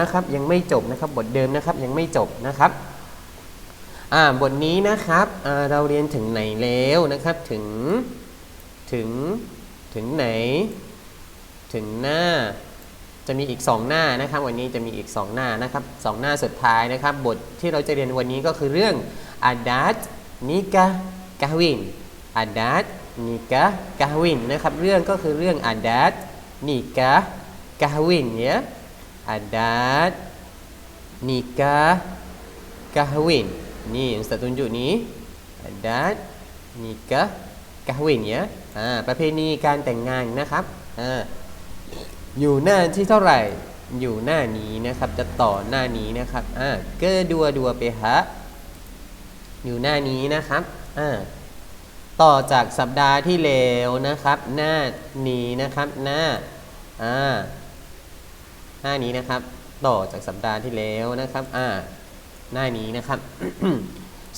นะครับยังไม่จบนะครับบทเดิมนะครับยังไม่จบนะครับอ่าบทนี้นะครับอ่าเราเรียนถึงไหนแล้วนะครับถึงถึงถึงไหน ถึงหน้าจะมีอีก 2 หน้านะครับ วันนี้จะมีอีก 2 หน้านะครับสองหน้าสุดท้ายนะครับ บทที่เราจะเรียนวันนี้ก็คือเรื่องอาดัตนิกะกาวินอาดัตนิกะกาวินนะครับ เรื่องก็คือเรื่องอาดัตนิกะกาวินเนี่ย adat nikah kahwin ni ustaz tunjuk ni adat nikah kahwin ya อ่าประเพณีการแต่งงานนะครับอ่าอยู่หน้าที่เท่าไหร่ อยู่หน้านี้นะครับ จะต่อหน้านี้นะครับอ่าเกอดัวดัวเปฮะอยู่หน้านี้นะครับอ่าต่อจากสัปดาห์ที่แล้วนะครับ หน้านี้นะครับ หน้าอ่า น้านี้นะครับ ต่อจากสัปดาห์ที่แล้วนะครับ อ่า หน้านี้นะครับ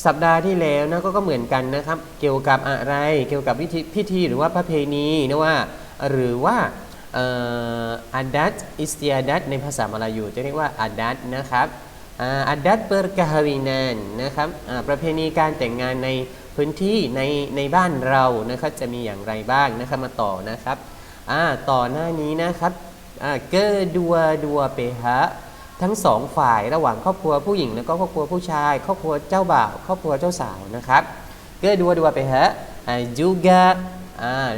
สัปดาห์ที่แล้วนะก็ก็เหมือนกันนะครับ เกี่ยวกับอะไร เกี่ยวกับพิธีพิธีหรือว่าประเพณีนะว่า หรือว่าอาดัตอิสติอาดัตในภาษามลายูจะเรียกว่าอาดัตนะครับอาดัตเปอร์กาฮารินันนะครับอ่าประเพณีการแต่งงานในพื้นที่ในในบ้านเรานะครับจะมีอย่างไรบ้างนะครับมาต่อนะครับอ่าต่อหน้านี้นะครับ เกอดัวดัวเปฮะทั้งสองฝ่ายระหว่างครอบครัวผู้หญิงแล้วก็ครอบครัวผู้ชาย ครอบครัวเจ้าบ่าวครอบครัวเจ้าสาวนะครับเกอดัวดัวเปฮะจูกะ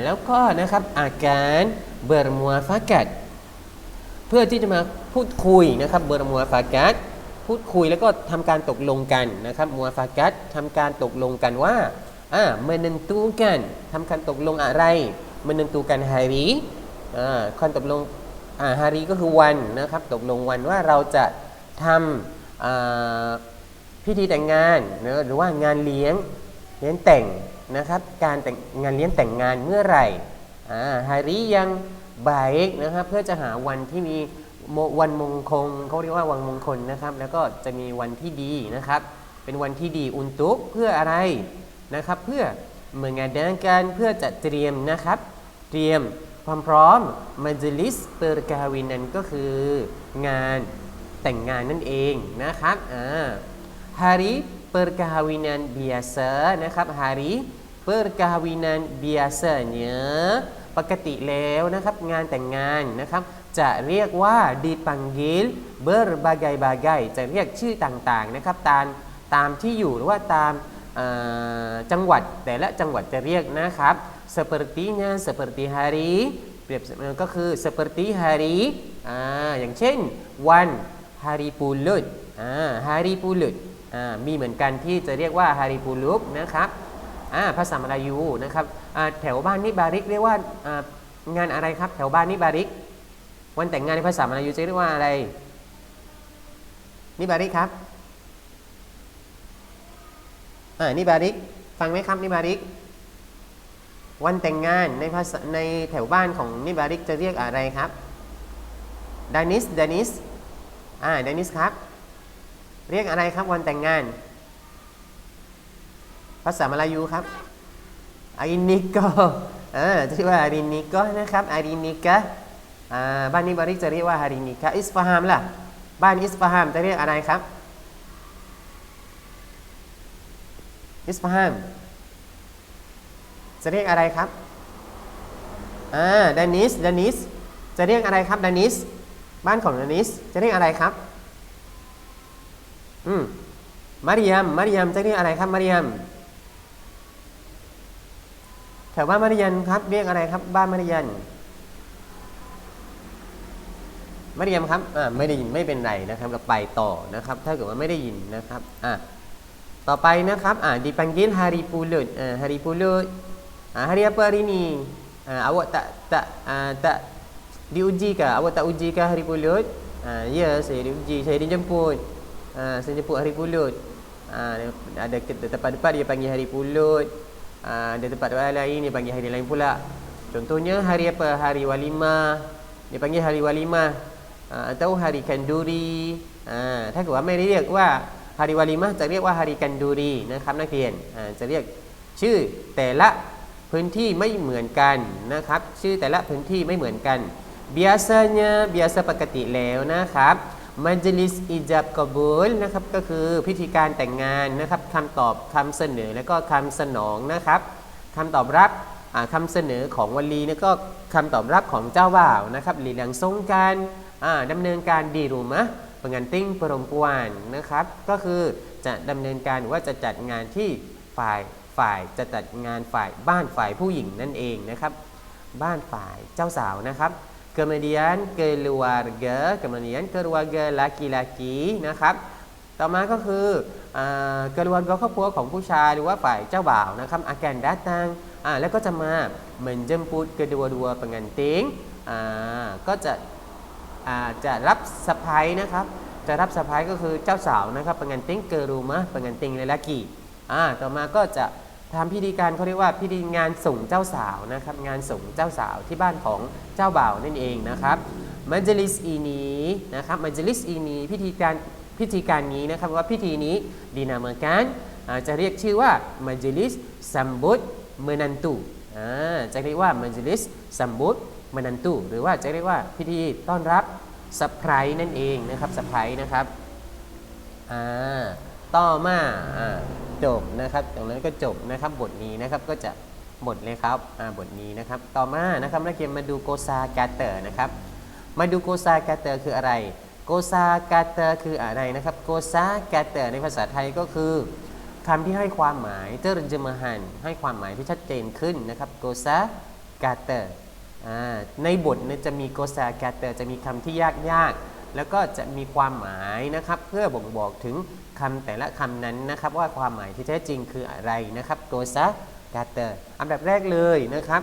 แล้วก็นะครับอาการเบอร์มัวฟากัดเพื่อที่จะมาพูดคุยนะครับเบอร์มัวฟากัดพูดคุยแล้วก็ทำการตกลงกันนะครับมัวฟากัดทำการตกลงกันว่าอ่าเมนันตูกันทำการตกลงอะไรเมนันตูกันฮารีอ่าการตกลง ฮารีก็คือวันนะครับตกลงวันว่าเราจะทำพิธีแต่งงานนะหรือว่างานเลี้ยงเลี้ยงแต่งนะครับการแต่งงานเลี้ยงแต่งงานเมื่อไหร่ฮารียังบายนะครับเพื่อจะหาวันที่มีวันมงคลเขาเรียกว่าวันมงคลนะครับ แล้วก็จะมีวันที่ดีนะครับ เป็นวันที่ดีอุนตุกเพื่ออะไรนะครับ เพื่อเมืองานเดินกันเพื่อจะเตรียมนะครับ เตรียม ความพร้อมมัจลิสเปอร์กาวินนั้นก็คืองานแต่งงานนั่นเองนะครับอ่าฮาริเปอร์กาวินันเบียเซนะครับฮาริเปอร์กาวินันเบียเซเนี่ยปกติแล้วนะครับงานแต่งงานนะครับจะเรียกว่าดีปังกิลเบอร์บาไกบาไกจะเรียกชื่อต่างๆนะครับตามตามที่อยู่หรือว่าตามจังหวัดแต่ละจังหวัดจะเรียกนะครับ sepertinya seperti hari เปรียบก็คือ seperti hari อ่าอย่างเช่น วัน hari pulut อ่า hari pulut อ่ามีเหมือนกันที่จะเรียกว่า hari pulut นะครับอ่าภาษามลายูนะครับอ่าแถวบ้านนิบาริกเรียกว่าอ่างานอะไรครับ แถวบ้านนิบาริก วันแต่งงานในภาษามลายูจะเรียกว่าอะไร นิบาริกครับอ่านิบาริกฟังไหมครับนิบาริก วันแต่งงานในภาษาในแถวบ้านของนิบาริกจะเรียกอะไรครับดานิสดานิสอ่าดานิสครับ เรียกอะไรครับวันแต่งงาน ภาษามลายูครับอารินิโกเอ่าจะเรียกว่าอารินิโกนะครับอารินิกะอ่าบ้านนิบาริกจะเรียกว่าอารินิกะอิสฟาฮามล่ะบ้านอิสฟาฮามจะเรียกอะไรครับอิสฟาฮาม จะเรียกอะไรครับอ่าดานิสดานิสจะเรียกอะไรครับดานิสบ้านของดานิสจะเรียกอะไรครับอืมมาริยมมาริยมจะเรียกอะไรครับมาริยมแถวบ้านมาริยันครับเรียกอะไรครับ บ้านมาริยันมาริยมครับอ่าไม่ได้ยินไม่เป็นไรนะครับเราไปต่อนะครับ ถ้าเกิดว่าไม่ได้ยินนะครับอ่าต่อไปนะครับอ่า dipanggil hari pulut อ่า hari pulut Ha, hari apa hari ni? Ha, awak tak tak uh, tak diuji ke? Awak tak uji ke hari pulut? Ha, ya, saya diuji. Saya dijemput. Ha, saya jemput hari pulut. Ha, ada tempat-tempat dia panggil hari pulut. Ha, ada tempat-tempat lain dia panggil hari lain pula. Contohnya hari apa? Hari walimah. Dia panggil hari walimah. Ha, atau hari kanduri. Ha, ถ้าเกิดว่าไม่ได้เรียกว่า hari walimah จะเรียกว่า hari kanduri นะครับนักเรียนจะเรียกชื่อแต่ละ พื้นที่ไม่เหมือนกันนะครับ ชื่อแต่ละพื้นที่ไม่เหมือนกัน biasanya biasa ปกติแล้วนะครับมัจลิสอิจับกบูลนะครับก็คือพิธีการแต่งงานนะครับคำตอบคำเสนอและก็คำสนองนะครับคำตอบรับอ่าคำเสนอของวลีแล้วก็คำตอบรับของเจ้าบ่าวนะครับหลีหลังทรงการอ่าดำเนินการดีรูมะ pengantin perempuan นะครับ ก็คือจะดำเนินการหรือว่าจะจัดงานที่ฝ่าย ฝ่ายจะจัดงานฝ่ายบ้านฝ่ายผู้หญิงนั่นเองนะครับ บ้านฝ่ายเจ้าสาวนะครับ kemudian keluarga kemudian keluarga laki-laki นะครับต่อมาก็คืออ่า keluarga ครอบครัวของผู้ชายหรือว่าฝ่ายเจ้าบ่าวนะครับ akan datang อ่าแล้วก็จะมา menjemput kedua-dua pengantin อ่าก็จะอ่าจะรับสะพายนะครับ จะรับสะพายก็คือเจ้าสาวนะครับเป็นงานติ้งเกรูมะเป็นงานติ้งเลลากี อ่าต่อมาก็จะทำพิธีการเขาเรียกว่าพิธีงานส่งเจ้าสาวนะครับ งานส่งเจ้าสาวที่บ้านของเจ้าบ่าวนั่นเองนะครับมัจลิสอีนีนะครับมัจลิสอีนีพิธีการพิธีการนี้นะครับว่าพิธีนี้ดีนามการจะเรียกชื่อว่ามัจลิสซัมบุตเมนันตุจะเรียกว่ามัจลิสซัมบุตเมนันตุหรือว่าจะเรียกว่าพิธีต้อนรับสัพไพรนั่นเองนะครับสัพไพรนะครับอ่า ต่อมาอจบนะครับตรงนั้นก็จบนะครับบทนี้นะครับก็จะหมดเลยครับบทนี้นะครับ ต่อมานะครับนักเรียนมาดูโกซากาเตอร์นะครับ มาดูโกซากาเตอร์คืออะไร โกซากาเตอร์คืออะไรนะครับ โกซากาเตอร์ในภาษาไทยก็คือคำที่ให้ความหมายเตอร์จมหันให้ความหมายที่ชัดเจนขึ้นนะครับโกซากาเตอร์ในบทนี่ยจะมีโกซาแกเตอร์จะมีคำที่ยากยากๆ แล้วก็จะมีความหมายนะครับ เพื่อบ่งบอกถึงคำแต่ละคำนั้นนะครับ ว่าความหมายที่แท้จริงคืออะไรนะครับโกซาแกเตอร์อันดับแรกเลยนะครับ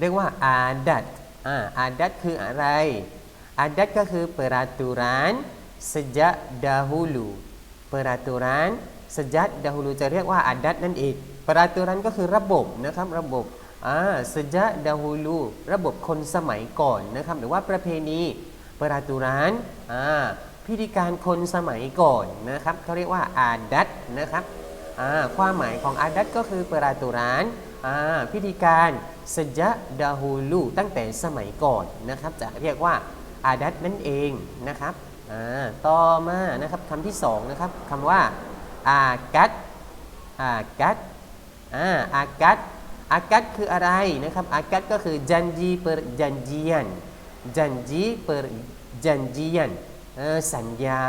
เรียกว่าอาดัตอ่าอาดัตคืออะไร อาดัตก็คือ peraturan sejak dahulu peraturan sejak dahulu จะเรียกว่าอาดัตนั่นเอง peraturan ก็คือระบบนะครับระบบอ่า sejak dahulu ระบบคนสมัยก่อนนะครับ หรือว่าประเพณี peraturan อ่าพิธีการคนสมัยก่อนนะครับเขาเรียกว่าอาดัตนะครับความหมายของอาดัตก็คือ peraturan อ่าพิธีการ sejak dahulu ตั้งแต่สมัยก่อนนะครับจะเรียกว่าอาดัตนั่นเองนะครับต่อมานะครับคำที่สองนะครับคำว่าอากัดอากัดอากัดอากัดคืออะไรนะครับอากัดก็คือ janji perjanjian janji perjanjian เอ่อสัญญา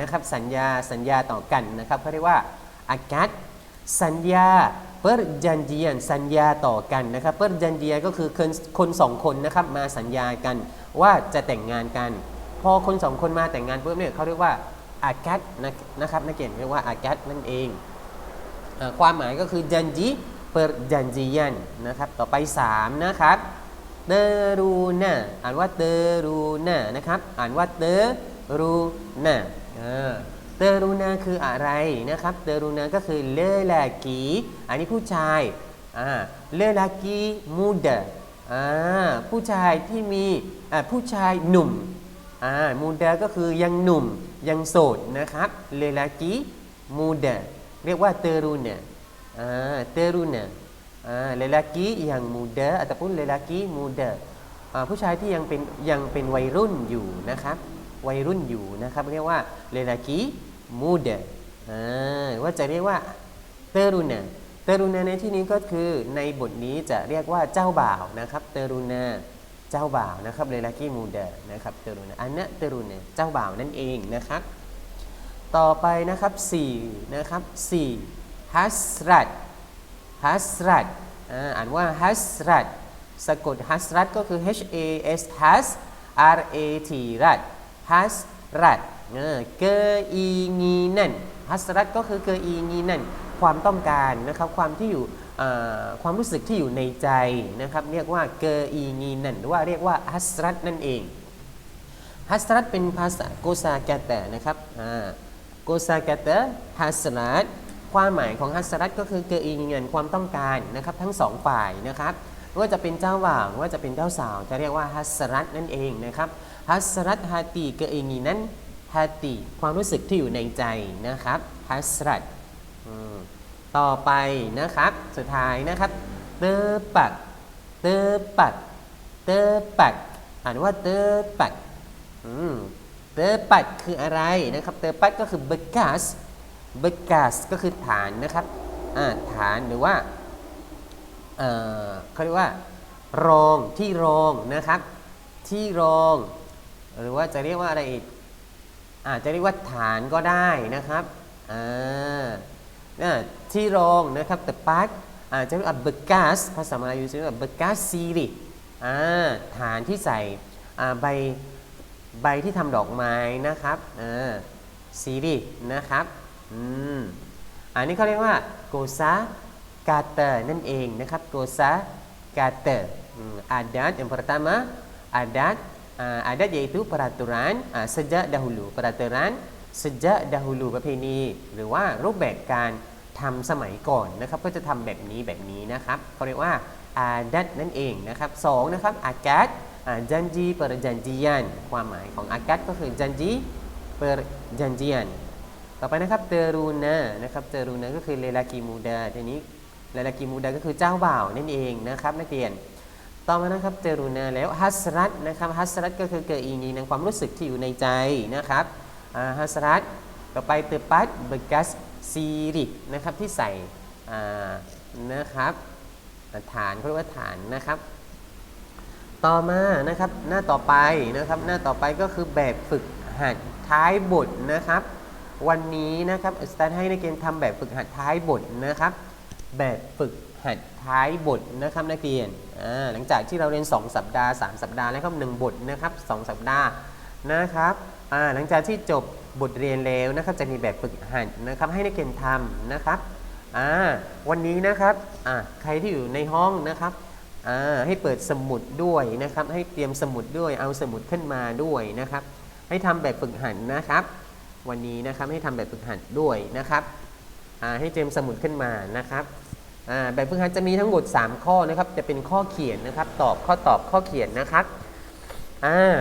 นะครับสัญญาสัญญาต่อกันนะครับเขาเรียกว่าอากัดสัญญา perjanjian สัญญาต่อกันนะครับ perjanjian ก็คือคนคนสองคนนะครับมาสัญญากันว่าจะแต่งงานกัน พอคนสองคนมาแต่งงานปุ๊บเนี่ยเขาเรียกว่าอากัดนะครับนักเรียนเรียกว่าอากัดนั่นเองความหมายก็คือ janji perjanjian นะครับต่อไป3นะครับ เตรูน่าอ่านว่าเตรูน่านะครับ อ่านว่าเตรูน่าเออเตรูนาคืออะไรนะครับ เตรูนาก็คือเลลากีอันนี้ผู้ชายอ่าเลลากีมูดาอ่าผู้ชายที่มีอ่าผู้ชายหนุ่มอ่ามูดาก็คือยังหนุ่มยังโสดนะครับเลลากีมูดาเรียกว่าเตรูนาอ่าเตรูนา Ah, lelaki yang muda ataupun lelaki muda อ่าผู้ชายที่ยังเป็นยังเป็นวัยรุ่นอยู่นะครับ วัยรุ่นอยู่นะครับ เรียกว่า lelaki muda อ่าว่าจะเรียกว่าเตรุณาเตรุณาในที่นี้ก็คือในบทนี้จะเรียกว่าเจ้าบ่าวนะครับ เตรุณาเจ้าบ่าวนะครับ lelaki muda นะครับเตรุณาอันนั้เตรุณาเจ้าบ่าวนั่นเองนะครับ ต่อไปนะครับ4นะครับ4ฮัสรัต อ่าอ่านว่าฮัสรัตสะกดฮัสรัตก็คือ H A S has R A T รัตฮัสรัตเออเกอีงีนั่นฮัสรัตก็คือเกอีงีนั่นความต้องการนะครับความที่อยู่ความรู้สึกที่อยู่ในใจนะครับเรียกว่าเกอีงีนั่นหรือว่าเรียกว่าฮัสรัตนั่นเองฮัสรัตเป็นภาษาโกซาแกตะนะครับโกซาแกตะฮัสรัต ความหมายของฮัสรัตก็คือเกิดอิงเงินความต้องการนะครับทั้งสองฝ่ายนะครับว่าจะเป็นเจ้าบ่าวว่าจะเป็นเจ้าสาว จะเรียกว่าฮัสรัตนั่นเองนะครับฮัสรัตฮาตีเกิดอิงีนั้นฮาตีความรู้สึกที่อยู่ในใจนะครับฮัสรัตต่อไปนะครับสุดท้ายนะครับเตอปักเตอปักเตอปักอ่านว่าเตอปักเตอร์ปัดคืออะไรนะครับเตอร์ปัดก็คือ bekas bekas ก็ เบกัสก็คือฐานนะครับฐานหรือว่าเขาเรียกว่ารองที่รองนะครับ ที่รอง หรือว่าจะเรียกว่าอะไรอีกอาจจะเรียกว่าฐานก็ได้นะครับที่รองนะครับแต่ปัดอาจจะเรียกว่า bekas ภาษามลายูจะเรียกว่า bekas siri อ่าฐานที่ใส่ใบใบที่ทำดอกไม้นะครับซีรีนะครับ อืมอันนี้เขาเรียกว่าโกซากาเตอร์นั่นเองนะครับโกซากาเตอร์ adat yang pertama adat uh, adat yaitu peraturan uh, sejak dahulu peraturan sejak dahulu ประเพณีหรือว่ารูปแบบการทำสมัยก่อนนะครับก็จะทำแบบนี้แบบนี้นะครับเขาเรียกว่า adat นั่นเองนะครับสองนะครับ akad อ่า janji perjanjian ความหมายของ akad ก็คือ janji perjanjian ต่อไปนะครับ teruna นะครับ teruna ก็คือ lelaki muda ทีนี้ lelaki muda ก็คือเจ้าบ่าวนั่นเองนะครับนักเรียนต่อมานะครับ teruna แล้ว hasrat นะครับ hasrat ก็คือเกิดอีนีในความรู้สึกที่อยู่ในใจนะครับอ่า hasrat ต่อไป tepat bekas sirik นะครับที่ใส่นะครับฐานเขาเรียกว่าฐานนะครับ ต่อมานะครับหน้าต่อไปนะครับ หน้าต่อไปก็คือแบบฝึกหัดท้ายบทนะครับ วันนี้นะครับอสตาดให้นักเรียนทำแบบฝึกหัดท้ายบทนะครับ แบบฝึกหัดท้ายบทนะครับนักเรียนหลังจากที่เราเรียน 2 สัปดาห์ 3 สัปดาห์แล้วก็1บทนะครับ2สัปดาห์นะครับหลังจากที่จบบทเรียนแล้วนะครับจะมีแบบฝึกหัดนะครับให้นักเรียนทำนะครับวันนี้นะครับใครที่อยู่ในห้องนะครับให้เปิดสมุดด้วยนะครับ ให้เตรียมสมุดด้วยเอาสมุดขึ้นมาด้วยนะครับ ให้ทำแบบฝึกหัดนะครับ วันนี้นะครับให้ทำแบบฝึกหัดด้วยนะครับให้เตรียมสมุดขึ้นมานะครับแบบฝึกหัดจะมีทั้งหมด 3 ข้อนะครับจะเป็นข้อเขียนนะครับ ตอบข้อตอบข้อเขียนนะครับ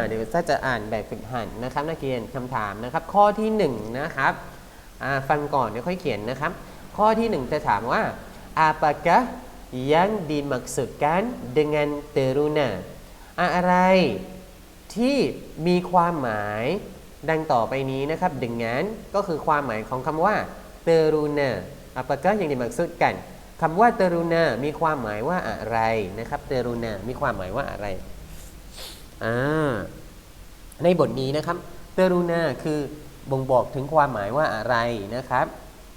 เดี๋ยวถ้าจะอ่านแบบฝึกหัดนะครับนักเรียนคำถามนะครับ ข้อที่หนึ่งนะครับฟังก่อนเดี๋ยวค่อยเขียนนะครับ ข้อที่หนึ่งจะถามว่า apakah yang dimaksudkan dengan teruna อะไรที่มีความหมาย ดังต่อไปนี้นะครับ dengan ก็คือความหมายของคำว่า teruna apakah yang dimaksudkan คำว่า teruna มีความหมายว่าอะไรนะครับ teruna มีความหมายว่าอะไรอ่าในบทนี้นะครับ teruna คือบ่งบอกถึงความหมายว่าอะไรนะครับ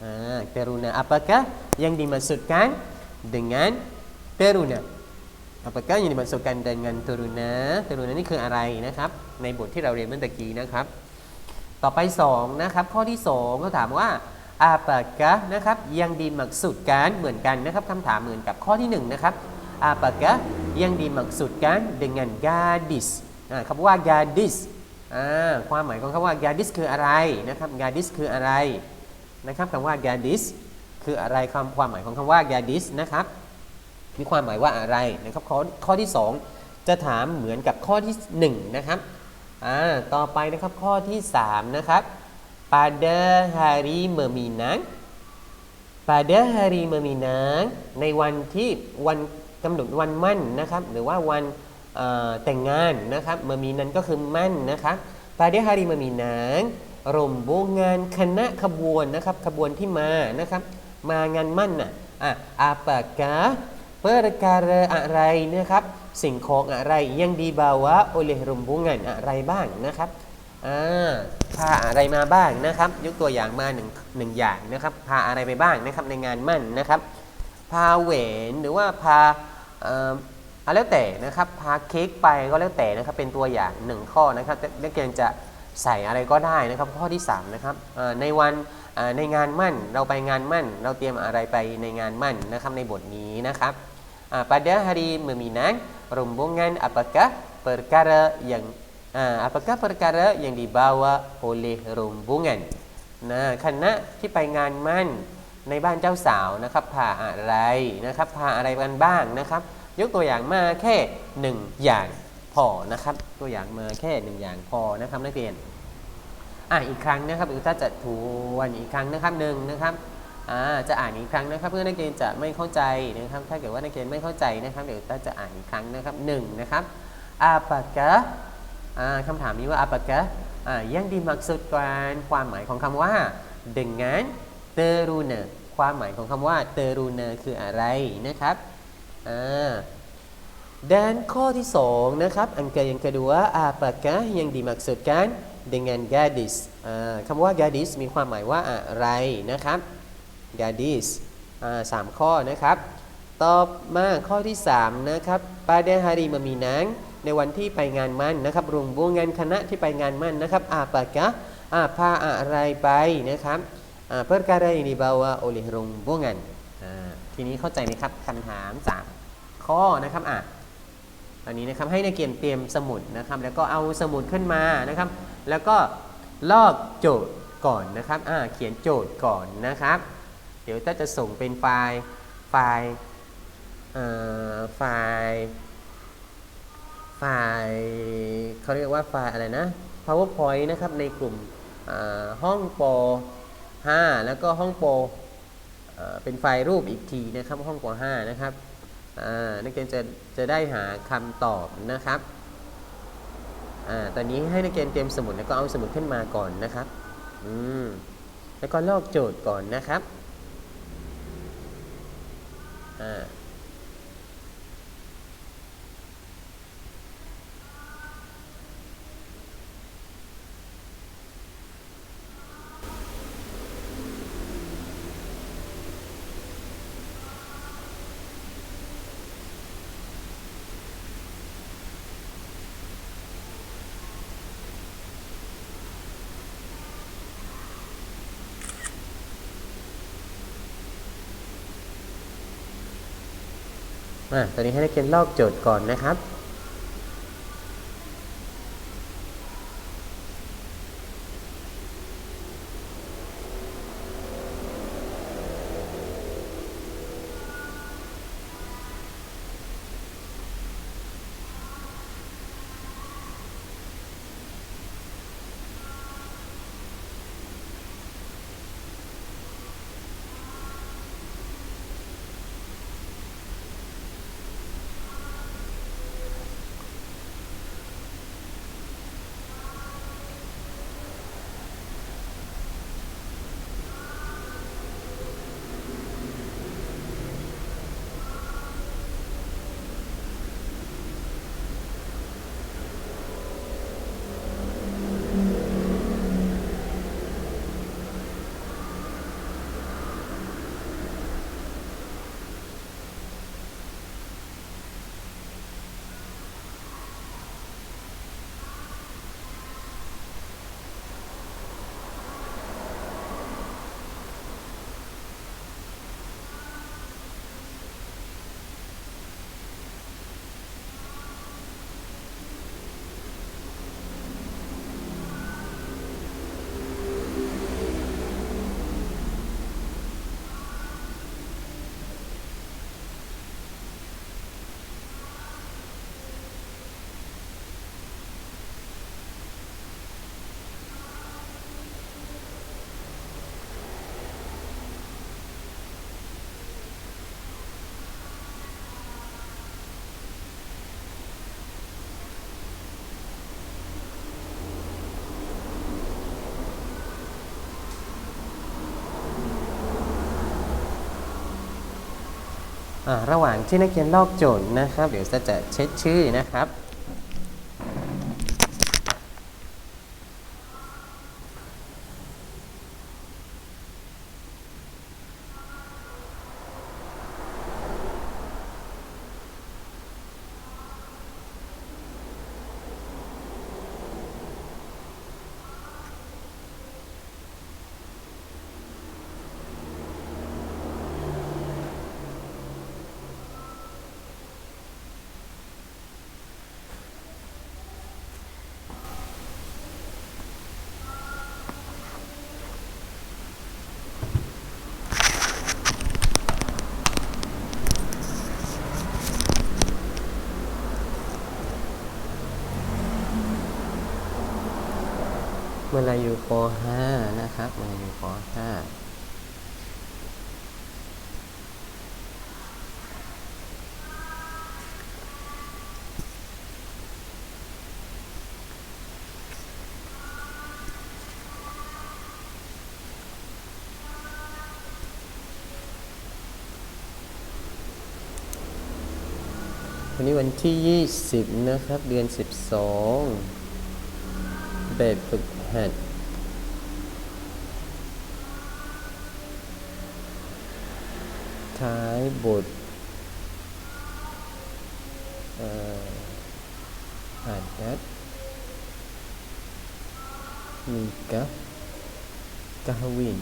อ่า teruna apakah yang dimaksudkan dengan teruna apakah yang dimaksudkan dengan teruna teruna นี่คืออะไรนะครับ ในบทที่เราเรียนเมื่อตะกี้นะครับ ต่อไป2นะครับข้อที่2ก็ถามว่า apakah นะครับ yang dimaksudkan เหมือนกันนะครับคำถามเหมือนกับข้อที่1นะครับ apakah yang dimaksudkan dengan gadis อ่าคำว่า gadis ความหมายของคำว่า gadis คืออะไรนะครับ gadis คืออะไรนะครับคำว่า gadis คืออะไรความความหมายของคำว่า gadis นะครับมีความหมายว่าอะไรนะครับข้อข้อที่ 2 จะถามเหมือนกับข้อที่1นะครับ อ่าต่อไปนะครับข้อที่ 3 นะครับ pada hari meminang pada hari meminang ในวันที่วันกำหนดวันมั่นนะครับ หรือว่าวันแต่งงานนะครับ meminang ก็คือมั่นนะครับ pada hari meminang rombongan คณะขบวนนะครับ ขบวนที่มานะครับ มางานมั่นน่ะอะ apakah perkara อะไรนะครับ สิ่งของอะไรยัง dibawa oleh rombongan อะไรบ้างนะครับอ่าพาอะไรมาบ้างนะครับ ยกตัวอย่างมาหนึ่งหนึ่งอย่างนะครับ พาอะไรไปบ้างนะครับในงานมั่นนะครับ พาแหวนหรือว่าพาเอ่ออาแล้วแต่นะครับ พาเค้กไปก็แล้วแต่นะครับ เป็นตัวอย่างหนึ่งข้อนะครับนักเรียนจะใส่อะไรก็ได้นะครับ ข้อที่สามนะครับในวันในงานมั่นเราไปงานมั่น เราเตรียมอะไรไปในงานมั่นนะครับในบทนี้นะครับ Ah, pada hari meminang rombongan apakah perkara yang ah, apakah perkara yang dibawa oleh rombongan นะคณะที่ไปงานมั่นในบ้านเจ้าสาวนะครับพาอะไรนะครับพาอะไรกันบ้างนะครับ ยกตัวอย่างมาแค่หนึ่งอย่างพอนะครับ ตัวอย่างมาแค่หนึ่งอย่างพอนะครับนักเรียนอะอีกครั้งนะครับอุตส่าห์จะทวนอีกครั้งนะครับหนึ่งนะครับ จะอ่านอีกครั้งนะครับ เพื่อนักเรียนจะไม่เข้าใจนะครับ ถ้าเกิดว่านักเรียนไม่เข้าใจนะครับ เดี๋ยวต้าจะอ่านอีกครั้งนะครับหนึ่งนะครับ apakah อ่าคำถามนี้ว่า apakah อ่ายังดีมักสุดกันความหมายของคำว่า dengan teruna ความหมายของคำว่า teruna คืออะไรนะครับอ่า dan ข้อที่สองนะครับ angka yang kedua apakah yang dimaksudkan dengan gadis อ่าคำว่า gadis มีความหมายว่าอะไรนะครับ gadis อ่าสามข้อนะครับ ต่อมาข้อที่ 3 นะครับ pada hari meminang ในวันที่ไปงานมั่นนะครับรุงบุงงานคณะที่ไปงานมั่นนะครับ apakah อ่าพาอะไรไปนะครับอ่า perkara yang dibawa oleh rombongan อ่าทีนี้เข้าใจไหมครับคำถาม 3 ข้อนะครับอะตอนนี้นะครับให้นักเรียนเตรียมสมุดนะครับ แล้วก็เอาสมุดขึ้นมานะครับ แล้วก็ลอกโจทย์ก่อนนะครับอ่าเขียนโจทย์ก่อนนะครับ เดี๋ยวถ้าจะส่งเป็นไฟล์ไฟล์ไฟล์ไฟล์เขาเรียกว่าไฟล์อะไรนะ powerpoint นะครับในกลุ่มห้องป .5 แล้วก็ห้องปเอ่อเป็นไฟล์รูปอีกทีนะครับห้องป .5 นะครับนักเรียนจะจะได้หาคำตอบนะครับอตอนนี้ให้นักเรียนเตรียมสมุดแล้วก็เอาสมุดขึ้นมาก่อนนะครับ อืม แล้วก็ลอกโจทย์ก่อนนะครับ uh, อ่าอะตอนนี้ให้นักเรียนลอกโจทย์ก่อนนะครับ ระหว่างที่นักเรียนลอกโจทย์นะครับ เดี๋ยวจะเช็ดชื่อนะครับ วลาอยู่ป .5 นะครับเวลาอยู่ป .5 ันนี้วันที่ 20 นะครับ เดือน 12 แบบฝึก หัดท้ายบทอ่านนัดมีกะกะฮวิน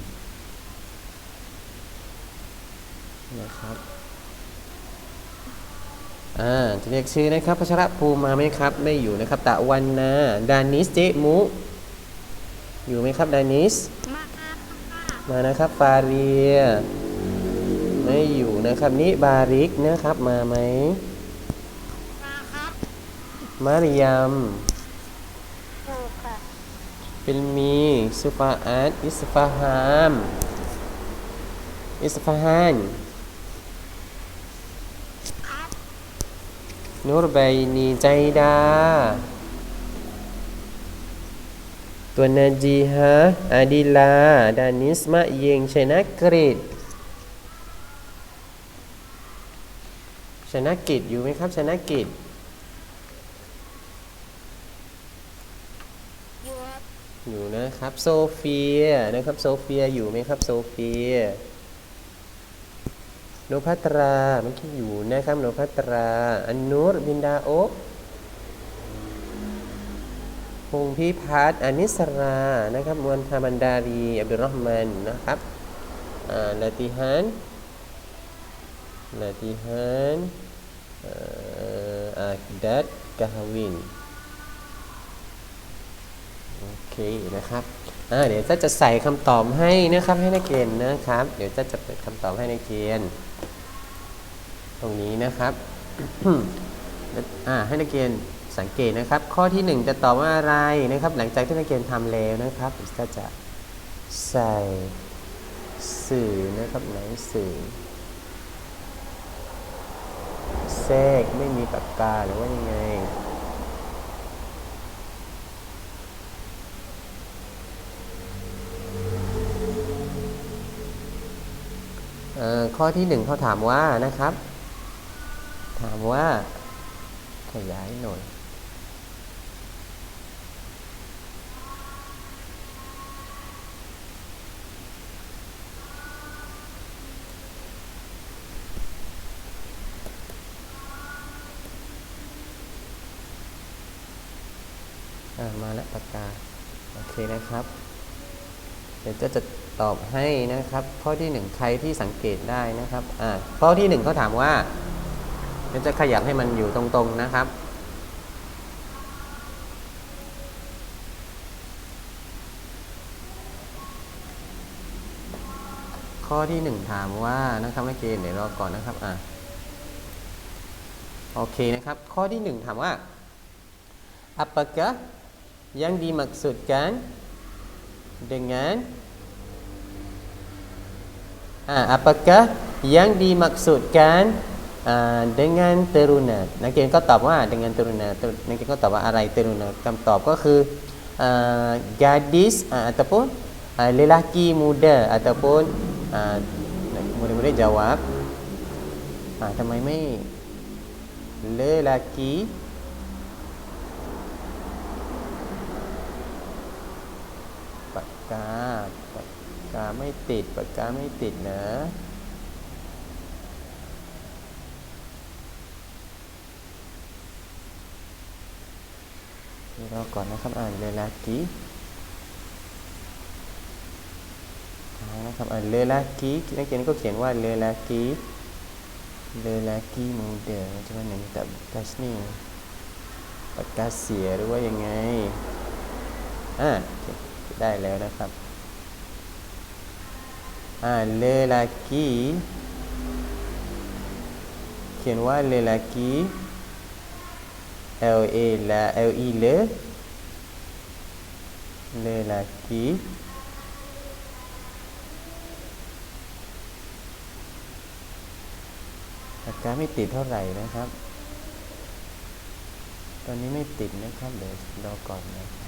นะครับ อ่า จะเรียกชื่อนะครับพัชรภูมิมาไหมครับ ไม่อยู่นะครับ ตะวันนา ดานิสเจมุ อยู่ไหมครับดานิสมาค่ะมานะครับฟาเรีย ไม่อยู่นะครับนิบาริกนะครับ มาไหม มาครับมาริยมถูกค่ะเป็นมีซุฟาอาตอิสฟาฮามอิสฟาฮานครับนูรบัยนีใจดา ตัวนาจีฮะอาดิลา ดานิสมะเยงชนะกฤษชนะกิจอยู่ไหมครับ ชนะกิจอยู่นะครับ โซเฟียนะครับ โซเฟียอยู่ไหมครับ โซเฟียโนภัตราเมื่อกี้อยู่นะครับโนภัตรา อันนูรบินดาโอ พงพิพัฒน์อานิสรานะครับมวลธาบันดารีอับดุลรอฮ์มันนะครับอ่าลาติฮันลาติฮันอาดัดกะฮวินโอเคนะครับอ่าเดี๋ยวจะจะใส่คำตอบให้นะครับให้นักเรียนนะครับ เดี๋ยวจะจะเปิดคำตอบให้นักเรียน ตรงนี้นะครับอ่าให้นักเรียน สังเกตนะครับ ข้อที่หนึ่งจะตอบว่าอะไรนะครับ หลังจากที่นักเรียนทำแล้วนะครับก็จะใส่สื่อนะครับหนสื่อแทรกไม่มีปากกาหรือว่ายังไงเอ่อข้อที่หนึ่งเขาถามว่านะครับ ถามว่าขยายหน่อย มาแล้วปากกา โอเคนะครับ เดี๋ยวจะจะตอบให้นะครับ ข้อที่หนึ่งใครที่สังเกตได้นะครับอ่าข้อที่หนึ่งเขาถามว่าเดี๋ยวจะขยับให้มันอยู่ตรงๆนะครับ ข้อที่หนึ่งถามว่านะครับนักเรียนเดี๋ยวรอก่อนนะครับอ่าโอเคนะครับ ข้อที่หนึ่งถามว่า apakah yang dimaksudkan dengan Ah, apakah yang dimaksudkan ah, dengan teruna นักเรียนก็ตอบว่า dengan teruna นักเรียนก็ตอบว่าอะไร teruna คำตอบก็คือ ah, gadis ah, ataupun ah, lelaki muda ataupun ah, murid-murid jawab ah, ทำไมไม่ lelaki ปากกา ปากกาไม่ติด ปากกาไม่ติดนะเรอก่อนนะครับอ่านเลลากีเอานะครับอ่านเลลากีนักเรียนก็เขียนว่าเลลากีเลลากีมูเดอร์ใช่ไหมหนึ่งแต่กัสนี่ปากกาเสียหรือว่ายังไงอ่าโอเค ได้แล้วนะครับอ่าเลลากีเขียนว่าเลลากี L A ลา L E เลเลลากีปากกาไม่ติดเท่าไหร่นะครับ ตอนนี้ไม่ติดนะครับ เดี๋ยวรอก่อนนะครับ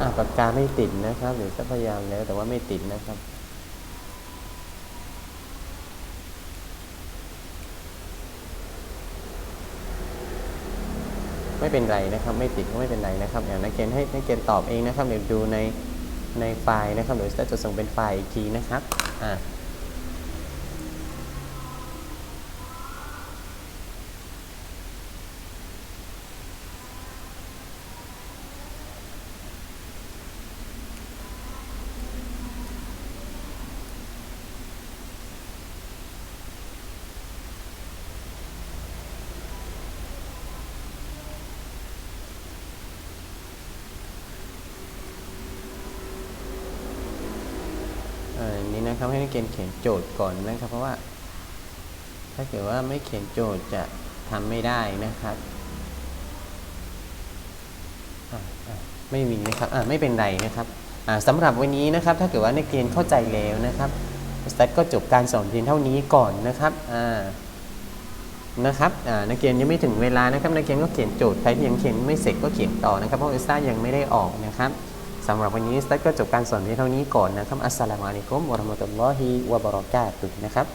อ่าปากกาไม่ติดนะครับหรือจะพยายามแล้วแต่ว่าไม่ติดนะครับ ไม่เป็นไรนะครับ ไม่ติดก็ไม่เป็นไรนะครับเดี๋ยวนักเรียนให้นักเรียนตอบเองนะครับเดี๋ยวดูในในไฟล์นะครับหรือจะจดส่งเป็นไฟล์อีกทีนะครับอ่า นี้นะครับ ให้นักเรียนเขียนโจทย์ก่อนนะครับ เพราะว่า ถ้าเกิดว่าไม่เขียนโจทย์จะทำไม่ได้นะครับไม่มีนะครับอ่าไม่เป็นไรนะครับอ่าสำหรับวันนี้นะครับ ถ้าเกิดว่านักเรียนเข้าใจแล้วนะครับสตัดก็จบการสอนเพียงเท่านี้ก่อนนะครับนะครับนักเรียนยังไม่ถึงเวลานะครับนักเรียนก็เขียนโจทย์ใครที่ยังเขียนไม่เสร็จก็เขียนต่อนะครับเพราะเอสตายังไม่ได้ออกนะครับ สำหรับวันนี้สตั๊กก็จบการสอนเพียงเท่านี้ก่อนนะครับ อัสสลามุอะลัยกุมวะราะห์มะตุลลอฮิวะบะเราะกาตุนะครับ